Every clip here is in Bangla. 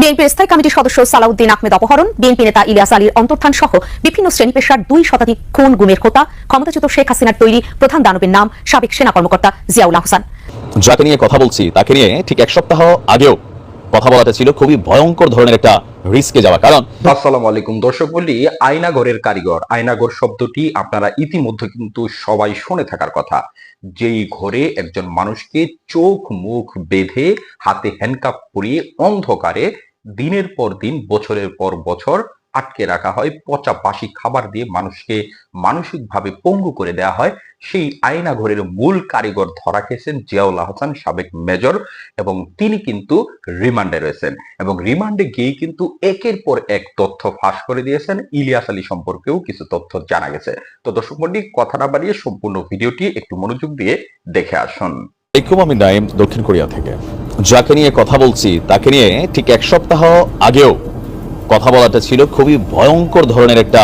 বিএনপির স্থায়ী কমিটির সদস্য সালাউদ্দিন আহমেদ অপহরণ বিএনপি নেতা ইলিয়াস আলীর অন্তর্ধান সহ বিভিন্ন শ্রেণি পেশার দুই শতাধিক খুন গুমের হোতা ক্ষমতাচ্যুত শেখ হাসিনার তৈরি প্রধান দানবের নাম সাবেক সেনা কর্মকর্তা জিয়াউল আহসান যাকে নিয়ে কথা বলছি তাকে নিয়ে ঠিক এক সপ্তাহ আগেও কথা বলাটা ছিল খুবই ভয়ঙ্কর ধরনের একটা রিস্কে যাওয়া। কারণ আসসালামু আলাইকুম দর্শক বলি আয়নাগরের কারিগর। আয়নাগর শব্দটি আপনারা ইতিমধ্যে কিন্তু সবাই শুনে থাকার কথা। যেই ঘরে একজন মানুষকে চোখ মুখ বেঁধে হাতে হ্যান্ডকাপ পরিয়ে অন্ধকারে দিনের পর দিন, বছরের পর বছর আটকে রাখা হয়। পচা বাসি খাবার দিয়ে মানুষকে মানসিকভাবে পঙ্গু করে দেওয়া হয়। সেই আয়নাঘরের মূল কারিগর ধরা খেয়েছেন জিয়াউল আহসান, সাবেক মেজর, এবং তিনি কিন্তু রিমান্ডে রয়েছেন। এবং রিমান্ডে গিয়ে কিন্তু একের পর এক তথ্য ফাঁস করে দিয়েছেন। ইলিয়াস আলী সম্পর্কেও কিছু তথ্য জানা গেছে। তো দর্শক মন্ডলী কথা না বাড়িয়ে সম্পূর্ণ ভিডিওটি একটু মনোযোগ দিয়ে দেখে আসুন। আমি নাইম, দক্ষিণ কোরিয়া থেকে। যাকে নিয়ে কথা বলছি, তাকে নিয়ে ঠিক এক সপ্তাহ আগেও কথা বলাটা ছিল খুবই ভয়ঙ্কর ধরনের একটা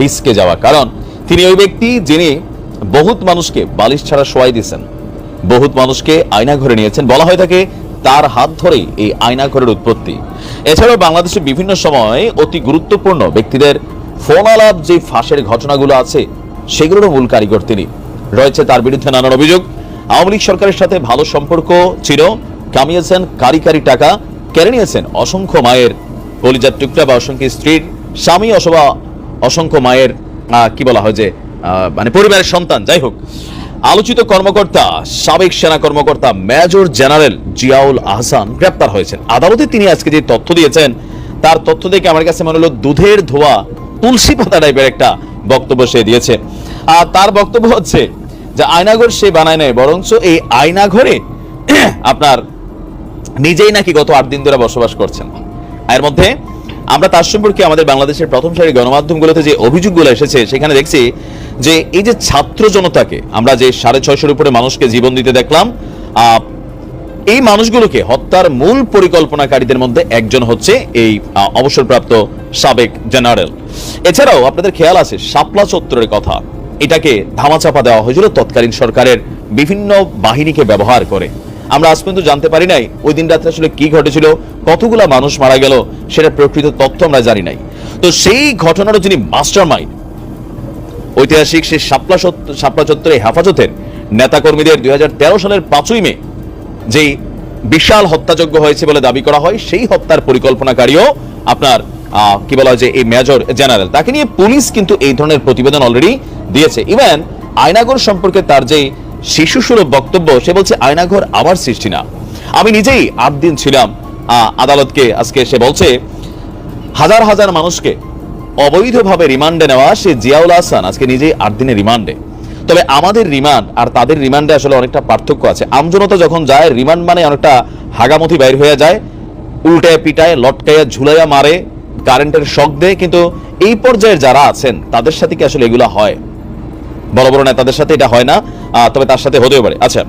রিস্কে যাওয়া। কারণ তিনি ওই ব্যক্তি যিনি বহুত মানুষকে বালিশ ছাড়া শোয়াই দিয়েছেন, বহুত মানুষকে আয়না ঘরে নিয়েছেন। বলা হয় থাকে তার হাত ধরেই এই আয়না ঘরের উৎপত্তি। এছাড়াও বাংলাদেশে বিভিন্ন সময় অতি গুরুত্বপূর্ণ ব্যক্তিদের ফোন আলাপ, যে ফাঁসের ঘটনাগুলো আছে, সেগুলোরও মূল কারিগর তিনি। রয়েছে তার বিরুদ্ধে নানান অভিযোগ। আওয়ামী লীগ সরকারের সাথে ভালো সম্পর্ক ছিল কামিয়েছেন কারি কারি টাকা, কেড়ে নিয়েছেন অসংখ্য মায়ের কলিজার টুকরা বা অসংখ্য স্ত্রীর স্বামী অথবা অসংখ্য মায়ের কি বলা হয় যে মানে পরিবারের সন্তান। যাই হোক, আলোচিত কর্মকর্তা, সাবেক সেনা কর্মকর্তা মেজর জেনারেল জিয়াউল আহসান গ্রেপ্তার হয়েছেন। আদালতে তিনি আজকে যে তথ্য দিয়েছেন, তার তথ্য দেখে আমার কাছে মনে হলো দুধের ধোয়া তুলসী পাতা টাইপের একটা বক্তব্য সে দিয়েছে। আর তার বক্তব্য হচ্ছে যে, আয়নাঘর সে বানায় নাই, বরঞ্চ এই আয়নাঘরে আপনার নিজেই নাকি গত আট দিন ধরে বসবাস করছেন। এর মধ্যে আমরা তার সম্পর্কে আমাদের বাংলাদেশের প্রথম সারি গণমাধ্যমগুলোতে যে অভিযোগগুলো এসেছে, সেখানে দেখছি যে এই যে ছাত্র জনতাকে আমরা যে সাড়ে ছয়শোর উপরে মানুষকে জীবন দিতে দেখলাম এই মানুষগুলোকে হত্যার মূল পরিকল্পনাকারীদের মধ্যে একজন হচ্ছে এই অবসরপ্রাপ্ত সাবেক জেনারেল। এছাড়াও আপনাদের খেয়াল আছে, শাপলা চত্বরের কথা। এটাকে ধামাচাপা দেওয়া হয়েছিল তৎকালীন সরকারের বিভিন্ন বাহিনীকে ব্যবহার করে। আমরা আজ পর্যন্ত জানতে পারি নাই ওই দিন রাত্রে আসলে কি ঘটেছিল, কতগুলা মানুষ মারা গেল সেটা প্রকৃত তথ্য আমরা জানি নাই। তো সেই ঘটনারও যিনি মাস্টার মাইন্ড ঐতিহাসিক সেই শাপলা শাপলা চত্বরে হেফাজতের নেতাকর্মীদের দুই সালের পাঁচই মে যেই বিশাল হত্যাযজ্ঞ হয়েছে বলে দাবি করা হয়, সেই হত্যার পরিকল্পনাকারীও আপনার কি বলা হয় যে এই মেজর জেনারেল, তাকে নিয়ে পুলিশ কিন্তু এই ধরনের প্রতিবেদন অলরেডি দিয়েছে। ইভেন আয়নাগর সম্পর্কে তার যে শিশু সুলভ বক্তব্য, সে বলছে, আয়নাঘর আমার সৃষ্টি না। আমি নিজেই আট দিন ছিলাম আদালতকে আজকে সে বলছে, হাজার হাজার মানুষকে অবৈধভাবে রিমান্ডে নেওয়া, সে জিয়াউল হাসান আজকে নিজেই আট দিনের রিমান্ডে। তবে আমাদের রিমান্ড আর তাদের রিমান্ডে আসলে অনেকটা পার্থক্য আছে। আমজনতা যখন যায়, রিমান্ড মানে অনেকটা হাগামতি বাইর হয়ে যায়, উল্টায় পিটায়, লটকাইয়া, ঝুলাইয়া মারে, কারেন্টের শক দেয়, কিন্তু এই পর্যায়ের যারা আছেন, তাদের সাথে কি আসলে এগুলো হয়? বড় বড় নেতাদের সাথে এটা হয় না। তবে তার সাথে হতেও পারে। আচ্ছা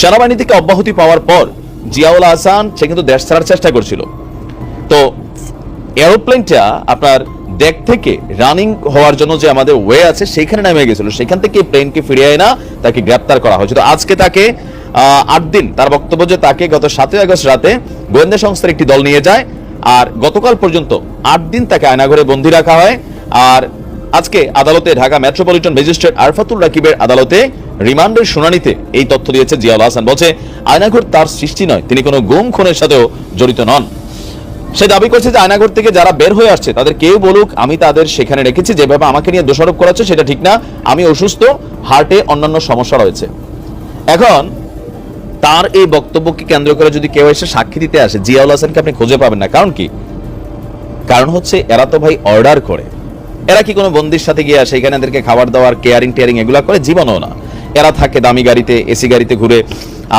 সেনাবাহিনী থেকে অব্যাহতি পাওয়ার পর জিয়াউল হাসান সে কিন্তু দেশ ছাড়ার চেষ্টা করছিল। তো এরোপ্লেনটা আপনার ডেক থেকে রানিং হওয়ার জন্য যে আমাদের ওয়ে আছে সেখানে নেমে গেছিল। সেখান থেকে প্লেনকে ফিরিয়ে না, তাকে গ্রেপ্তার করা হয়েছিল। আজকে তাকে আট দিন, তার বক্তব্য যে তাকে গত সাতই আগস্ট রাতে গোয়েন্দা সংস্থার একটি দল নিয়ে যায়, আর গতকাল পর্যন্ত আট দিন তাকে আয়নাঘরে বন্দি রাখা হয়। আর আজকে আদালতে ঢাকা মেট্রোপলিটন ম্যাজিস্ট্রেট আরফাতুল রাকিবের আদালতে রিমান্ডের শুনানিতে এই তথ্য দিয়েছে জিয়াউল হাসান। বলছে, আয়নাঘর তার সৃষ্টি নয়, তিনি কোনো গুম খুনের সাথেও জড়িত নন। সে দাবি করছে যে আয়নাঘর থেকে যারা বের হয়ে আসছে, তাদের কেউ বলুক, আমি তাদের সেখানে রেখেছি, যেভাবে আমাকে নিয়ে দোষারোপ করাচ্ছে সেটা ঠিক না, আমি অসুস্থ, হার্টে অন্যান্য সমস্যা রয়েছে। এখন, তার এই বক্তব্যকে কেন্দ্র করে যদি কেউ এসে সাক্ষী দিতে আসে, জিয়াউল হাসানকে আপনি খুঁজে পাবেন না। কারণ কি? কারণ হচ্ছে, এরা তো ভাই অর্ডার করে। এরা কি কোনো বন্দির সাথে গিয়ে আসে, এখানে এদেরকে খাবার দাবার কেয়ারিং টেয়ারিং এগুলো করে? জীবনও না। এরা থাকে দামি গাড়িতে, এসি গাড়িতে ঘুরে।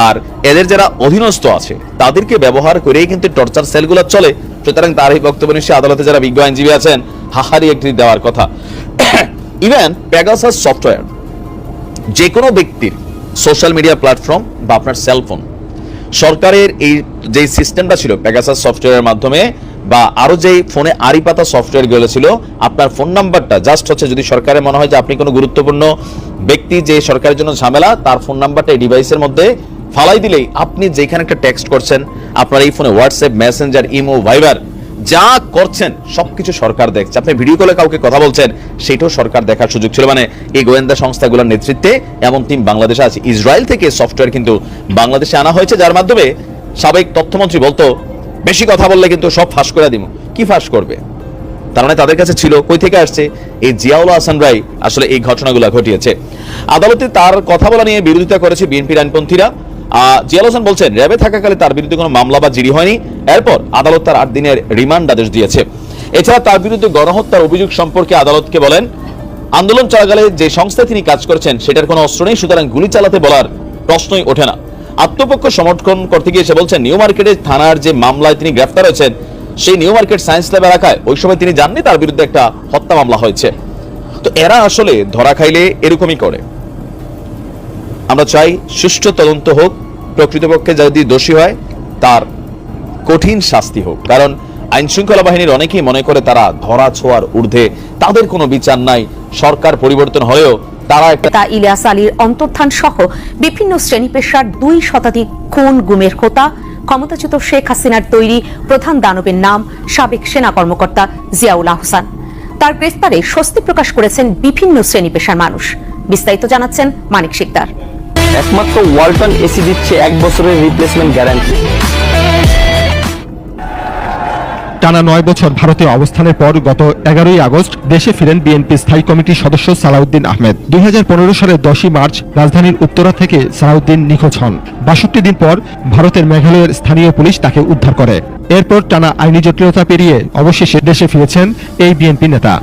আর এদের যারা অধীনস্থ আছে, তাদেরকে ব্যবহার করেই কিন্তু টর্চার সেলগুলো চলে। সুতরাং তার এই বক্তব্য নিশ্চয়ই আদালতে যারা বিজ্ঞ আইনজীবী আছেন, হাহারি একটি দেওয়ার কথা। ইভেন প্যাগাসাস সফটওয়্যার যে কোনো ব্যক্তির সোশ্যাল মিডিয়া প্ল্যাটফর্ম বা আপনার সেলফোন সরকারের এই যে সিস্টেমটা ছিল প্যাগাসাস সফটওয়্যারের মাধ্যমে বা আরও যে ফোনে আড়ি পাতা সফটওয়্যারগুলো ছিল, আপনার ফোন নাম্বারটা জাস্ট হচ্ছে যদি সরকারের মনে হয় যে আপনি কোনো গুরুত্বপূর্ণ ব্যক্তি যে সরকারের জন্য ঝামেলা, তার ফোন নাম্বারটা এই ডিভাইসের মধ্যে ফালাই দিলেই আপনি যেখানে একটা টেক্সট করছেন, আপনার এই ফোনে হোয়াটসঅ্যাপ মেসেঞ্জার ইমো ভাইবার যা করছেন, সবকিছু সরকার দেখছে। আপনি ভিডিও কলে কাউকে কথা বলছেন, সেটাও সরকার দেখার সুযোগ ছিল। মানে এই গোয়েন্দা সংস্থাগুলোর নেতৃত্বে এমন টিম বাংলাদেশে আছে। ইসরায়েল থেকে সফটওয়্যার কিন্তু বাংলাদেশে আনা হয়েছে, যার মাধ্যমে সাবেক তথ্যমন্ত্রী বলতো বেশি কথা বললে কিন্তু সব ফাঁস করে দিব কি ফাঁস করবে? তার মানে তাদের কাছে ছিল কই থেকে আসছে? এই জিয়াউল হাসান রাই আসলে এই ঘটনাগুলো ঘটিয়েছে। আদালতে তার কথা বলা নিয়ে বিরোধিতা করেছে বিএনপির আইনপন্থীরা। আহ, জিয়াউল হাসান বলছেন র্যাবে থাকাকালে তার বিরুদ্ধে কোনো মামলা বা জিডি হয়নি। এরপর আদালত তার আট দিনের রিমান্ড আদেশ দিয়েছে। এছাড়া তার বিরুদ্ধে গণহত্যার অভিযোগ সম্পর্কে আদালতকে বলেন আন্দোলন চলাকালে যে সংস্থায় তিনি কাজ করেছেন সেটার কোনো অস্ত্র নেই সুতরাং গুলি চালাতে বলার প্রশ্নই ওঠে না। আত্মপক্ষ সমর্থন করতে গিয়ে সে বলছেন, নিউ মার্কেটের থানার যে মামলায় তিনি গ্রেফতার হয়েছেন, সেই নিউ মার্কেট সায়েন্স ল্যাব এলাকায় ওই সময় তিনি জাননি তার বিরুদ্ধে একটা হত্যা মামলা হয়েছে। তো এরা আসলে ধরা খাইলে এরকমই করে। আমরা চাই সুষ্ঠু তদন্ত হোক, প্রকৃতপক্ষে যদি দোষী হয়, তার কঠিন শাস্তি হোক। কারণ আইন শৃঙ্খলা বাহিনীর অনেকেই মনে করে তারা ধরা ছোঁয়ার ঊর্ধ্বে, তাদের কোনো বিচার নাই, সরকার পরিবর্তন হলেও তারা তা ইলিয়াস আলীর অন্তর্ধান সহ বিভিন্ন শ্রেণি পেশার দুই শতাধিক খুন গুমের হোতা ক্ষমতাচ্যুত শেখ হাসিনার তৈরি প্রধান দানবের নাম সাবেক সেনা কর্মকর্তা জিয়াউল আহসান। তার গ্রেফতারে স্বস্তি প্রকাশ করেছেন বিভিন্ন শ্রেণি পেশার মানুষ। বিস্তারিত জানাচ্ছেন মানিক শিকদার। একমাত্র ওয়ালটন এসি দিচ্ছে এক বছরের রিপ্লেসমেন্ট গ্যারান্টি টানা নয় বছর ভারতে অবস্থানের পর গত এগারোই আগস্ট দেশে ফিরেন বিএনপি স্থায়ী কমিটির সদস্য সালাউদ্দিন আহমেদ। দুই হাজার পনেরো সালের দশই মার্চ রাজধানীর উত্তরা থেকে সালাউদ্দিন নিখোঁজ হন। বাষট্টি দিন পর ভারতের মেঘালয়ের স্থানীয় পুলিশ তাকে উদ্ধার করে। এরপর টানা আইনি জটিলতা পেরিয়ে অবশেষে দেশে ফিরেছেন এই বিএনপি নেতা।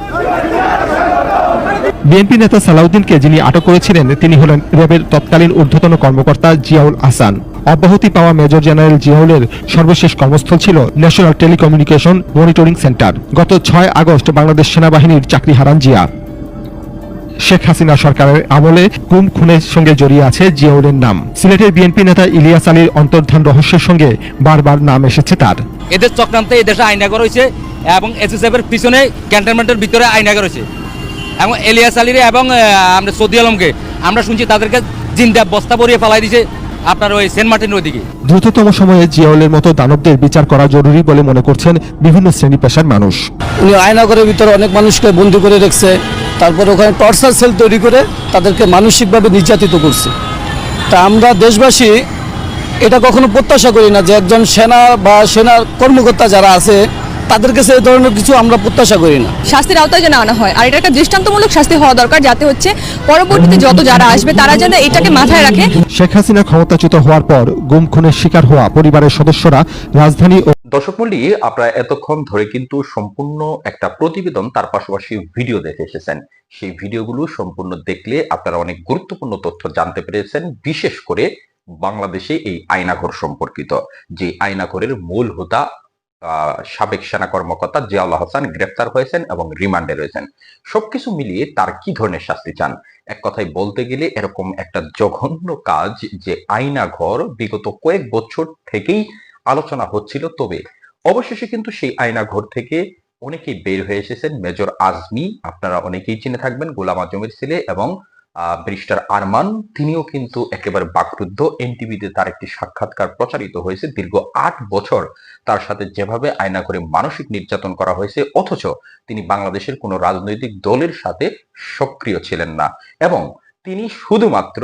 বিএনপি নেতা সালাউদ্দিনকে যিনি আটক করেছিলেন, তিনি হলেন র্যাবের তৎকালীন ঊর্ধ্বতন কর্মকর্তা জিয়াউল আহসান। অব্যাহতি পাওয়া মেজর জেনারেল জিয়াউলের সর্বশেষ কর্মস্থল ছিল ন্যাশনাল টেলিকমিউনিকেশন মনিটরিং সেন্টার। গত ছয় আগস্ট বাংলাদেশ সেনাবাহিনীর চাকরি হারান জিয়া। শেখ হাসিনা সরকারের আমলে গুম খুনের সঙ্গে জড়িয়ে আছে জিয়াউলের নাম। সিলেটের বিএনপি নেতা ইলিয়াস আলীর অন্তর্ধান রহস্যের সঙ্গে বারবার নাম এসেছে তার। এদের চক্রান্তে এই দেশে আইনাগর হয়েছে এবং এসএসএফের পিছনে ক্যান্টনমেন্টের ভিতরে আইনাগর হয়েছে। এবং এলিয়াস আলীরে এবং আমরা সৌদি আলমকে, আমরা শুনছি তাদেরকে জিন্দা বস্তা ভরিয়ে ফেলাই দিয়েছে। আপনার ওই সেন্ট মার্টিনের ওইদিকে। দ্রুততম সময়ে জিয়াউলের মতো দানবদের বিচার করা জরুরি বলে মনে করছেন বিভিন্ন শ্রেণি পেশার মানুষ। উনি আয়নাগরের ভিতরে অনেক মানুষকে বন্দি করে রেখেছে তারপর ওখানে টর্চার সেল তৈরি করে তাদেরকে মানসিকভাবে নির্যাতিত করছে। তা আমরা দেশবাসী এটা কখনো প্রত্যাশা করি না যে একজন সেনা বা সেনার কর্মকর্তা যারা আছে তাদের কাছে এই ধরনের কিছু আমরা প্রত্যাশা করি না। শাস্তির আওতায় যেন আনা হয়। আর এটা একটা দৃষ্টান্তমূলক শাস্তি হওয়া দরকার যাতে হচ্ছে পরবর্তীতে যত যারা আসবে তারা যেন এটাকে মাথায় রাখে। শেখ হাসিনা ক্ষমতাচ্যুত হওয়ার পর গুম খুনের শিকার হওয়া পরিবারের সদস্যরা রাজধানী ও দর্শক মন্ডলী আপনারা এতক্ষণ ধরে কিন্তু সম্পূর্ণ একটা প্রতিবেদন তার পাশাপাশি ভিডিও দেখে এসেছেন। সেই ভিডিওগুলো সম্পূর্ণ দেখলে আপনারা অনেক গুরুত্বপূর্ণ তথ্য জানতে পেরেছেন বিশেষ করে বাংলাদেশে এই আয়নাঘর সম্পর্কিত। যে আয়নাঘরের মূল হোতা সাবেক সেনা কর্মকর্তা জিয়াউল হাসান গ্রেফতার হয়েছেন এবং রিমান্ডে রয়েছেন। সবকিছু মিলিয়ে তার কি ধরনের শাস্তি চান? এক কথায় বলতে গেলে এরকম একটা জঘন্য কাজ যে আয়নাঘর বিগত কয়েক বছর থেকেই আলোচনা হচ্ছিল। তবে অবশেষে কিন্তু সেই আয়নাঘর থেকে অনেকেই বের হয়ে এসেছেন। মেজর আজমি, আপনারা অনেকেই চিনে থাকবেন, গোলাম আজমের ছেলে এবং ব্রিস্টার আরমান, তিনিও কিন্তু একেবারে বাকরুদ্ধ। এনটিভিতে তার একটি সাক্ষাৎকার প্রচারিত হয়েছে। দীর্ঘ আট বছর তার সাথে যেভাবে আয়না করে মানসিক নির্যাতন করা হয়েছে, অথচ তিনি বাংলাদেশের কোনো রাজনৈতিক দলের সাথে সক্রিয় ছিলেন না। এবং তিনি শুধুমাত্র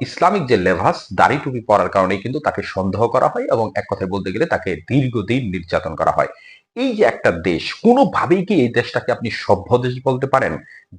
ইসলামিক যে লেভাস, দাড়ি টুপি পরার কারণে কিন্তু তাকে সন্দেহ করা হয় এবং এক কথায় বলতে গেলে তাকে দীর্ঘদিন নির্যাতন করা হয়। এই যে একটা দেশ, কোনোভাবেই কি এই দেশটাকে আপনি সভ্য দেশ বলতে পারেন?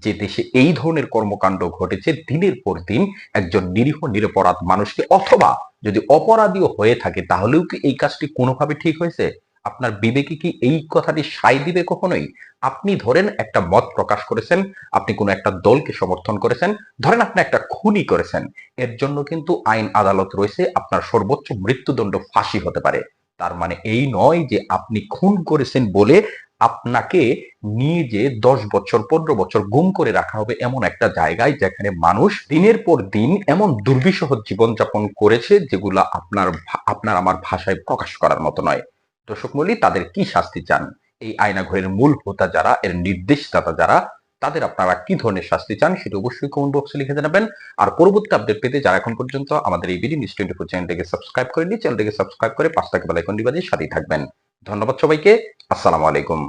যে দেশে এই ধরনের কর্মকাণ্ড ঘটেছে, দিনের পর দিন একজন নিরীহ, নিরপরাধ মানুষকে, অথবা যদি অপরাধীও হয়ে থাকে, তাহলেও কি এই কাজটি কোনোভাবে ঠিক হয়েছে? আপনার বিবেকে কি এই কথাটি সাই দিবে কখনোই? আপনি ধরেন একটা মত প্রকাশ করেছেন, আপনি কোনো একটা দলকে সমর্থন করেছেন, ধরেন আপনি একটা খুনি করেছেন, এর জন্য কিন্তু আইন আদালত রয়েছে, আপনার সর্বোচ্চ মৃত্যুদণ্ড ফাঁসি হতে পারে। তার মানে এই নয় যে আপনি খুন করেছেন বলে আপনাকে নিয়ে যে দশ বছর, পনেরো বছর গুম করে রাখা হবে এমন একটা জায়গায় যেখানে মানুষ দিনের পর দিন এমন দুর্বিষহ জীবনযাপন করেছে যেগুলা আপনার আপনার আমার ভাষায় প্রকাশ করার মতো নয়। দর্শক মল্লী তাদের কি শাস্তি চান? এই আয়নাঘরের মূল হোতা যারা, এর নির্দেশদাতা যারা তাদের আপনারা কি ধরনের শাস্তি চান সেটা অবশ্যই কমেন্ট বক্সে লিখে জানাবেন। আর পরবর্তী আপডেট পেতে যারা এখন পর্যন্ত আমাদের এই ভিডিও নিউজ টোয়েন্টি ফোর চ্যানেলটিকে সাবস্ক্রাইব করেনি চ্যানেলটিকে সাবস্ক্রাইব করে পাঁচটাকে বেলাইকন দিবাদি সাথেই থাকবেন। ধন্যবাদ সবাইকে, আসসালামু আলাইকুম।